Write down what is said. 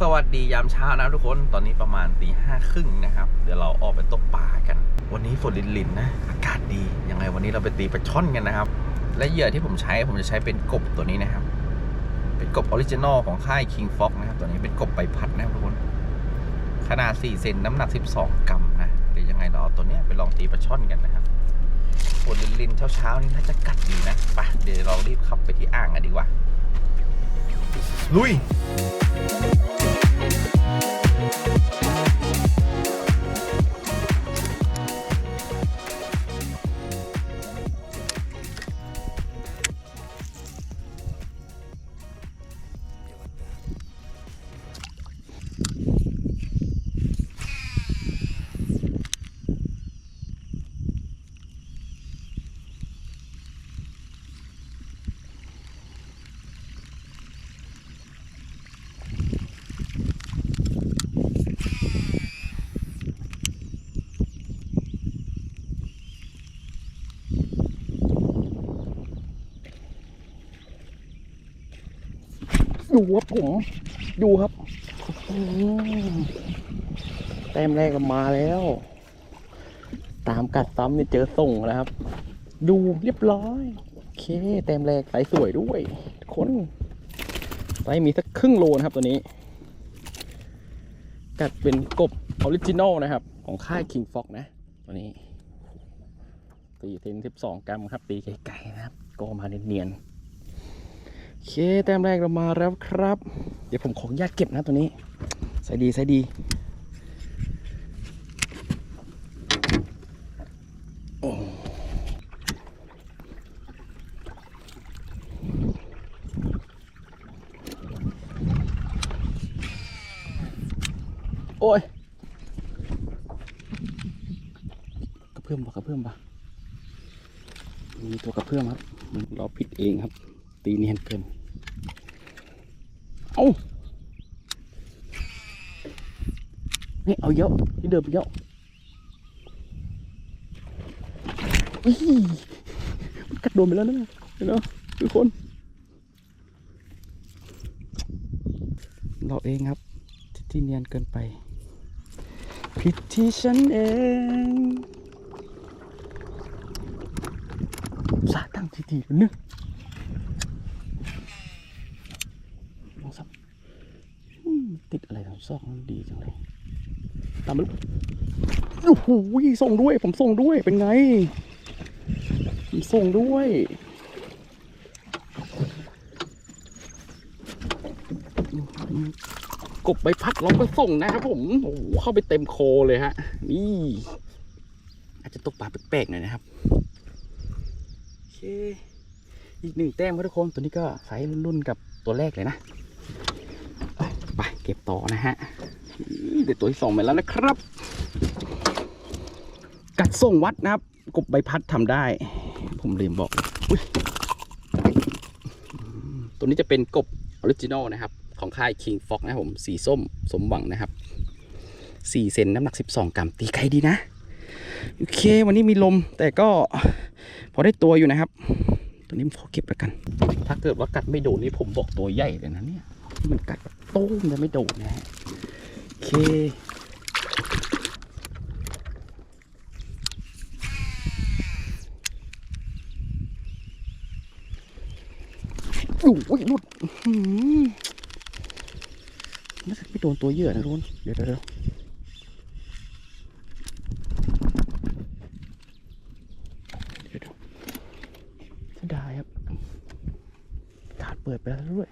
สวัสดียามเช้านะทุกคน ตอนนี้ประมาณตีห้าครึ่งนะครับ เดี๋ยวเราออกไปตกปลากัน วันนี้ฝนลินๆนนะ อากาศดี ยังไงวันนี้เราไปตีปลาช่อนกันนะครับ และเหยื่อที่ผมใช้ผมจะใช้เป็นกบตัวนี้นะครับ เป็นกบออริจินอลของค่าย King Fox นะครับ ตัวนี้เป็นกบใบพัดนะครับทุกคน ขนาด 4 เซนน้ำหนัก 12 กรัมนะ เดี๋ยวยังไงเราเอาตัวนี้ไปลองตีปลาช่อนกันนะครับฝนลินๆเช้าๆนี่น่าจะกัดดีนะ ไป เดี๋ยวเรารีบขับไปที่อ่างกันดีกว่า ลุย ดูครับผม ดูครับอืมแต้มแรกก็มาแล้ว ตามกัดซ้ำเนี่ยเจอส่งแล้วครับ ดูเรียบร้อยโอเคแต้มแรกใสสวยด้วยคนไซส์มีสักครึ่งโลนะครับตัวนี้ กัดเป็นกบออริจินอลนะครับ ของค่าย King Fox นะ ตัวนี้ตีเซนสิบสองกรัมครับ ตีไกลๆนะครับ ก็มาเนียนๆ เคแต้มแรกเรามาแล้วครับ เดี๋ยวผมขออนุญาตเก็บนะตัวนี้ ใส่ดีใส่ดีโอ้โอ้ยกระเพื่อมปะกระเพื่อมปะมีตัวกระเพื่อมครับ เราผิดเองครับ ตีเนียนเกิน เอาเฮ้ยเอาเยอะที่เดิมเยอะอีมันกัดโดนไปแล้วนะเห็นไหมทุกคน เราเองครับที่ที่เนียนเกินไป ผิดที่ฉันเองสาตั้งทีๆนึกลองสับอืม ติดอะไรทางซอกมันดีจังเลยตามมาลูกโอ้โหส่งด้วย ผมส่งด้วยเป็นไง ผมส่งด้วยกบใบพัดเราก็ส่งนะครับผม โอ้โหเข้าไปเต็มโคเลยฮะ นี่ อาจจะตกปลาแปลกๆหน่อยนะครับ โอเค อีกหนึ่งแต้มครับทุกคน ตัวนี้ก็ไซส์รุ่นๆกับตัวแรกเลยนะ เก็บต่อนะฮะเดี๋ยวตัวที่สองมาแล้วนะครับ กัดส่งวัดนะครับ กบใบพัดทำได้ ผมลืมบอกอตัวนี้จะเป็นกบออริจินอลนะครับ ของค่าย King Fox นะครับผมสีส้มสมหวังนะครับ4เซนน้ำหนัก12กรัมตีไกลดีนะโอเค วันนี้มีลมแต่ก็พอได้ตัวอยู่นะครับ ตัวนี้ผมขอเก็บแล้วกัน ถ้าเกิดว่ากัดไม่โดนนี่ผมบอกตัวใหญ่เลยนะเนี่ยที่มันกัดแบบ ต้มแต่ไม่โดนนะฮะโอเคโอ้ยหลุดน่าจะไม่โดนตัวเหยื่อนะทุกคนเดี๋ยวเดี๋ยวเดี๋ยวเดี๋ยวเดี๋ยวเสียดายครับขาดเปิดไปแล้วด้วย